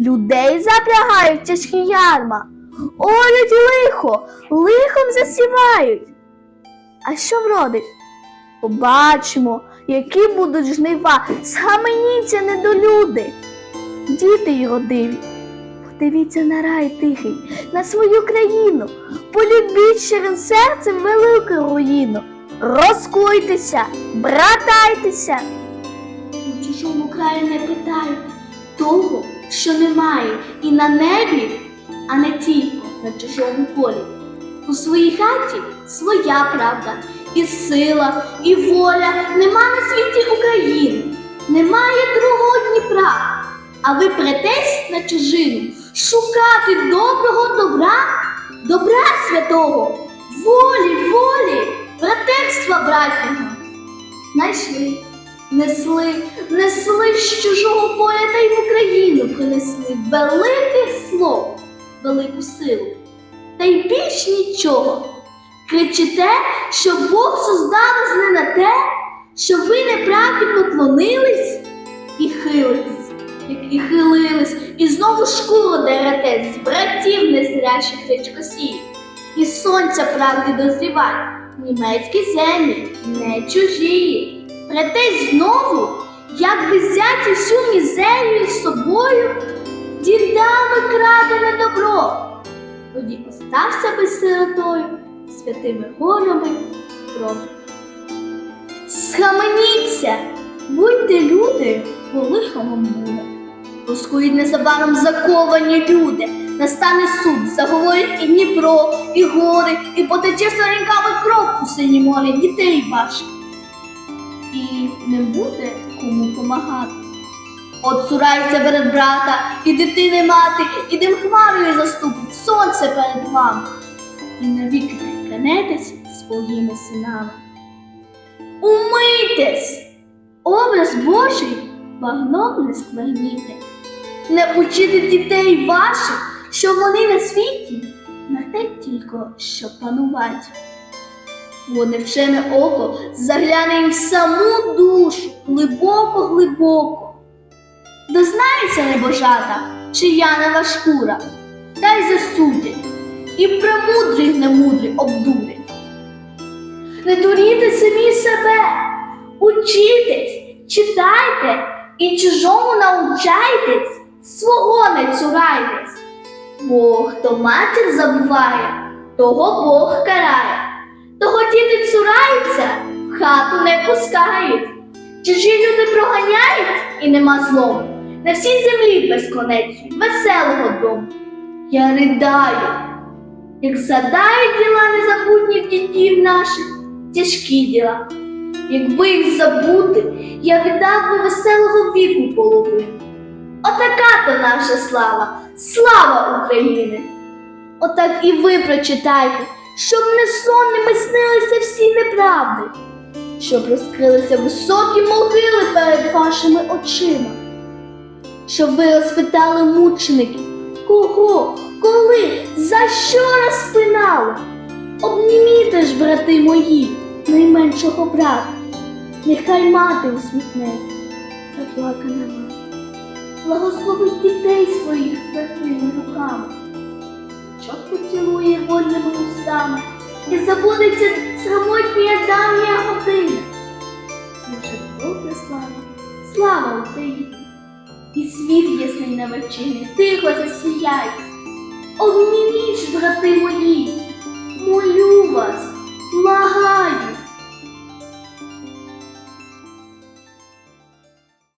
Людей запрягають в тяжкі ярма, олють лихо, лихом засівають. А що вродить? Побачимо, які будуть жнива, схаменіться недолюди. Діти й родиві, подивіться на рай тихий, на свою країну, полюбіть щирим серцем велику руїну. Розкуйтеся, братайтеся. У чужому краю не питають того, що немає, і на небі, а не тільки на чужому полі. У своїй хаті своя правда, і сила, і воля. Нема на світі України, немає другого Дніпра. А ви претесь на чужину шукати доброго добра, добра святого, волі, волі, братерства братнього. Знайшли, несли, несли з чужого поля та й в Україну принесли великих слов, велику силу. Та й більш нічого. Кричите, що Бог создав вас не на те, що ви неправді поклонились і хилитесь, і хилились, і знову шкуру деретесь з братів незрящих речкосіїв, і сонця правди дозрівать, німецькі землі, не чужі. Претесь знову, як би взяти всю мізерію з собою, дідами крадене добро. Тоді остався би сиротою святими горами кров. Схаменіться, будьте люди, бо лихо вам буде. Поскують незабаром заковані люди. Настане суд, заговорить і Дніпро, і гори, і потече сторінками кров у сині морі дітей ваших. І не буде кому помагати. От цурайся перед брата, і дитини мати, і дим хмарою заступить сонце перед вами. І навіки клянетесь своїми синами. Умийтесь! Образ Божий багном не скверніти. Не учити дітей ваших, що вони на світі, на те тільки, що панувати. Бо невчене око загляне їм в саму душу глибоко-глибоко. Дознається небожата, чиянова шкура, та й засудять, і премудрий немудрий обдурять. Не дуріте самі себе, учітесь, читайте і чужому научайтесь, свого не цурайтесь. Бо хто матір забуває, того Бог карає, того діти цураються, в хату не пускають. Чужі люди проганяють і нема злому. На всій землі безконечні, веселого дому. Я ридаю, як задають діла незабутніх дітів наших, тяжкі діла. Якби їх забути, я віддав би веселого віку половину. Отака то наша слава, слава України! Отак і ви прочитайте, щоб не сонними снилися всі неправди, щоб розкрилися високі могили перед вашими очима, щоб ви розпитали мучеників, кого, коли, за що розпинали. Обніміте ж, брати мої, найменшого брата, нехай мати усміхнеться, заплакана мати. Благословить дітей своїх святими руками, що поцілує вольними устами, і забудеться самотня давня година. Наша добре слава, слава Україні! І світ ясний на вечині, тихо засіяй. Обніміть ж, брати мої, молю вас, благаю,